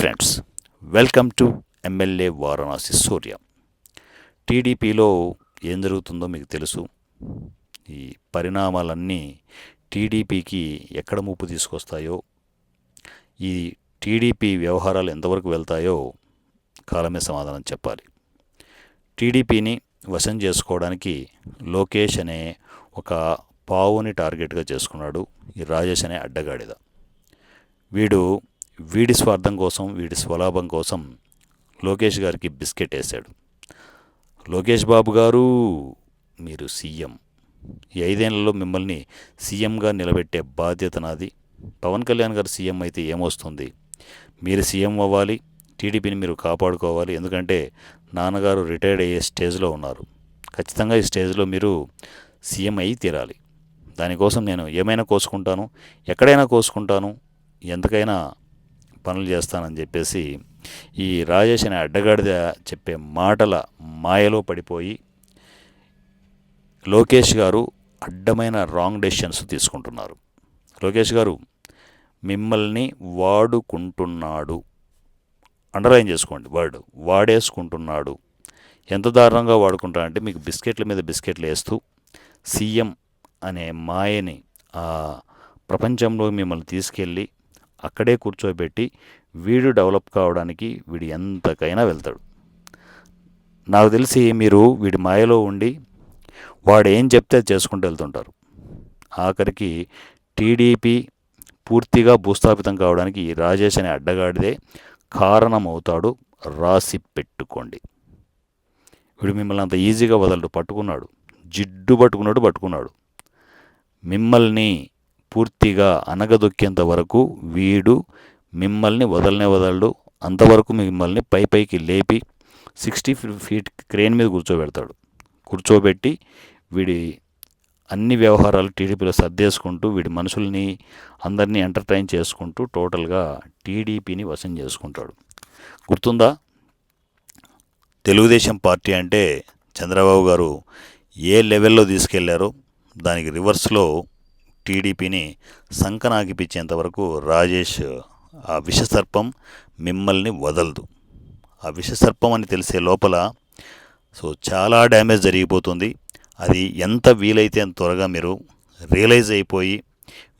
Friends welcome to MLA Varanasi Surya టీడీపీలో ఏం జరుగుతుందో మీకు తెలుసు. ఈ పరిణామాలన్నీ టీడీపీకి ఎక్కడ ముప్పు తీసుకొస్తాయో ఈ టీడీపీ వ్యవహారాలు ఎంతవరకు వెళ్తాయో కాలమే సమాధానం చెప్పాలి. టీడీపీని వశం చేసుకోవడానికి లోకేష్ అనే ఒక పావుని టార్గెట్గా చేసుకున్నాడు ఈ రాజేష్ అనే అడ్డగాడిద. వీడు వీడి స్వార్థం కోసం వీడి స్వలాభం కోసం లోకేష్ గారికి బిస్కెట్ వేశాడు. లోకేష్ బాబు గారు మీరు సీఎం. ఈ ఐదేళ్ళలో మిమ్మల్ని సీఎంగా నిలబెట్టే బాధ్యత నాది. పవన్ కళ్యాణ్ గారు సీఎం అయితే ఏమొస్తుంది? మీరు సీఎం అవ్వాలి టీడీపీని మీరు కాపాడుకోవాలి ఎందుకంటే నాన్నగారు రిటైర్డ్ అయ్యే స్టేజ్లో ఉన్నారు. ఖచ్చితంగా ఈ స్టేజ్లో మీరు సీఎం అయి తీరాలి. దానికోసం నేను ఏమైనా కోసుకుంటాను ఎక్కడైనా కోసుకుంటాను ఎంతకైనా పనులు చేస్తానని చెప్పేసి ఈ రాజేష్ అనే అడ్డగాడిద చెప్పే మాటల మాయలో పడిపోయి లోకేష్ గారు అడ్డమైన రాంగ్ డెసిషన్స్ తీసుకుంటున్నారు. లోకేష్ గారు మిమ్మల్ని వాడుకుంటున్నాడు. అండర్లైన్ చేసుకోండి వర్డ్ వాడేసుకుంటున్నాడు. ఎంత దారుణంగా వాడుకుంటాడంటే మీకు బిస్కెట్ల మీద బిస్కెట్లు వేస్తూ సీఎం అనే మాయని ఆ ప్రపంచంలో మిమ్మల్ని తీసుకెళ్ళి అక్కడే కూర్చోబెట్టి వీడు డెవలప్ కావడానికి వీడు ఎంతకైనా వెళ్తాడు. నాకు తెలిసి మీరు వీడి మాయలో ఉండి వాడు ఏం చెప్తే అది చేసుకుంటూ వెళ్తుంటారు. ఆఖరికి టీడీపీ పూర్తిగా భూస్థాపితం కావడానికి ఈ రాజేష్ అనే అడ్డగాడిదే కారణమవుతాడు రాసి పెట్టుకోండి. వీడు మిమ్మల్ని అంత ఈజీగా వదలడు పట్టుకున్నాడు. జిడ్డు పట్టుకున్నాడు పట్టుకున్నాడు. మిమ్మల్ని పూర్తిగా అనగదొక్కేంత వరకు వీడు మిమ్మల్ని వదలనే వదలడు. అంతవరకు మిమ్మల్ని పై పైకి లేపి సిక్స్టీ ఫీట్ క్రేన్ మీద కూర్చోబెడతాడు. కూర్చోబెట్టి వీడి అన్ని వ్యవహారాలు టీడీపీలో సర్దేసుకుంటూ వీడి మనుషుల్ని అందరినీ ఎంటర్టైన్ చేసుకుంటూ టోటల్గా టీడీపీని వశం చేసుకుంటాడు. గుర్తుందా? తెలుగుదేశం పార్టీ అంటే చంద్రబాబు గారు ఏ లెవెల్లో తీసుకెళ్ళారో దానికి రివర్స్లో టీడీపీని సంకనాగిపించేంత వరకు రాజేష్ ఆ విషసర్పం మిమ్మల్ని వదలదు. ఆ విషసర్పం అని తెలిసే లోపల సో చాలా డ్యామేజ్ జరిగిపోతుంది. అది ఎంత వీలైతే అంత త్వరగా మీరు రియలైజ్ అయిపోయి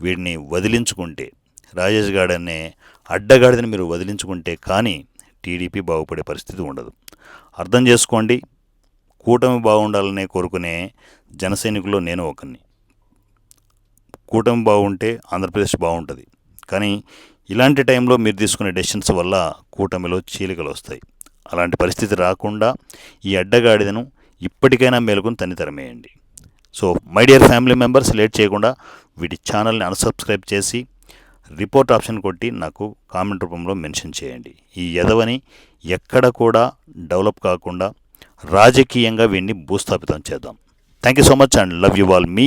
వీడిని వదిలించుకుంటే రాజేష్ గాడనే అడ్డగాడిదని మీరు వదిలించుకుంటే కానీ టీడీపీ బాగుపడే పరిస్థితి ఉండదు. అర్థం చేసుకోండి. కూటమి బాగుండాలనే కోరుకునే జనసైనికుల్లో నేను ఒకరిని కూటమి బాగుంటే ఆంధ్రప్రదేశ్ బాగుంటుంది. కానీ ఇలాంటి టైంలో మీరు తీసుకునే డెసిషన్స్ వల్ల కూటమిలో చీలికలు వస్తాయి. అలాంటి పరిస్థితి రాకుండా ఈ అడ్డగాడిదను ఇప్పటికైనా మేలుకొని తనితరమేయండి so my dear family members late చేయకుండా వీటి ఛానల్ని అన్సబ్స్క్రైబ్ చేసి రిపోర్ట్ ఆప్షన్ కొట్టి నాకు కామెంట్ రూపంలో మెన్షన్ చేయండి. ఈ యదవని ఎక్కడ కూడా డెవలప్ కాకుండా రాజకీయంగా వీడిని భూస్థాపితం చేద్దాం. Thank you so much and love you all. Me